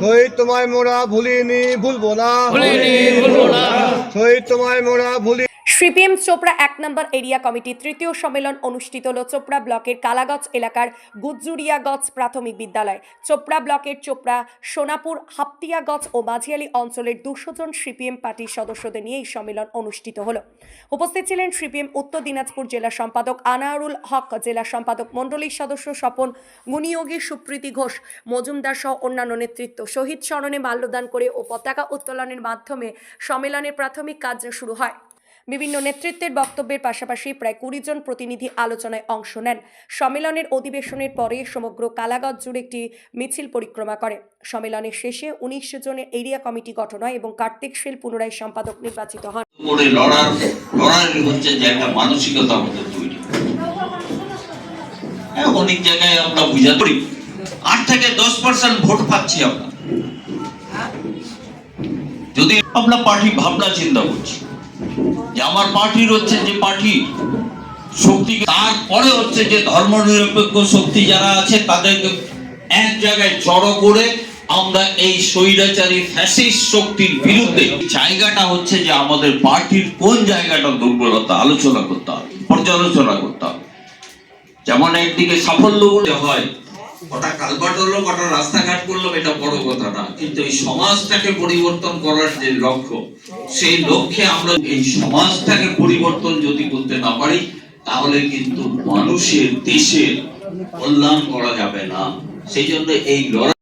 শহীদ তোমায় মোরা ভুলিনি ভুলবো না। ভুলিনি ভুলবো না। শহীদ তোমায় মোরা ভুলি সিপিএম চোপড়া এক নম্বর এরিয়া কমিটির তৃতীয় সম্মেলন অনুষ্ঠিত হল চোপড়া ব্লকের কালাগঞ্জ এলাকার গুজ্জুরিয়াগঞ্জ প্রাথমিক বিদ্যালয়। চোপড়া ব্লকের চোপড়া, সোনাপুর হাপ্তিয়াগঞ্জ ও মাঝিয়ালি অঞ্চলের দুশো জন সিপিএম পার্টির সদস্যদের নিয়ে এই সম্মেলন অনুষ্ঠিত হল। উপস্থিত ছিলেন সিপিএম উত্তর দিনাজপুর জেলা সম্পাদক আনারুল হক, জেলা সম্পাদক মণ্ডলীর সদস্য স্বপন গুণিয়োগী সুপ্রীতি ঘোষ, মজুমদার সহ অন্যান্য নেতৃত্ব। শহীদ স্মরণে মাল্যদান করে ও পতাকা উত্তোলনের মাধ্যমে সম্মেলনের প্রাথমিক কাজ শুরু হয়। বিভিন্ন নেতৃত্বের বক্তব্যের পাশাপাশি প্রায় কুড়ি জন প্রতিনিধি আলোচনায় অংশ নেন। সম্মেলনের অধিবেশনের পরে সমগ্র কালাগঞ্জ জুড়ে একটি মিছিল পরিক্রমা করে। সম্মেলনের শেষে উনিশ জনের এরিয়া কমিটি গঠন হয় এবং কার্তিক শীল পুনরায় সম্পাদক নির্বাচিত হন। হ্যাঁ অনেক জায়গায় আমরা বুঝা করি আট থেকে দশ পার্সেন্ট ভোট পাচ্ছি আমরা। যদি আমরা পার্টি ভাবনা চিন্তা করছি আমার পার্টির হচ্ছে যে পার্টি শক্তি তারপরে হচ্ছে যে ধর্মনিরপেক্ষ শক্তি যারা আছে, তাদেরকে এক জায়গায় জড়ো করে আমরা এই স্বৈরাচারী ফ্যাসিস্ট শক্তির বিরুদ্ধে জায়গাটা হচ্ছে যে আমাদের পার্টির কোন জায়গাটা দুর্বলতা আলোচনা করতে হবে, পর্যালোচনা করতে হবে। যেমন একদিকে সাফল্য হয় কটা কালবাট হলো কটা রাস্তাঘাট করলাম এটা বড় কথা না কিন্তু এই সমাজটাকে পরিবর্তন করার যে লক্ষ্য, সেই লক্ষ্যে আমরা এই সমাজটাকে পরিবর্তন যদি করতে না পারি, তাহলে কিন্তু মানুষের দেশের কল্যাণ করা যাবে না। সেই জন্য এই লড়াই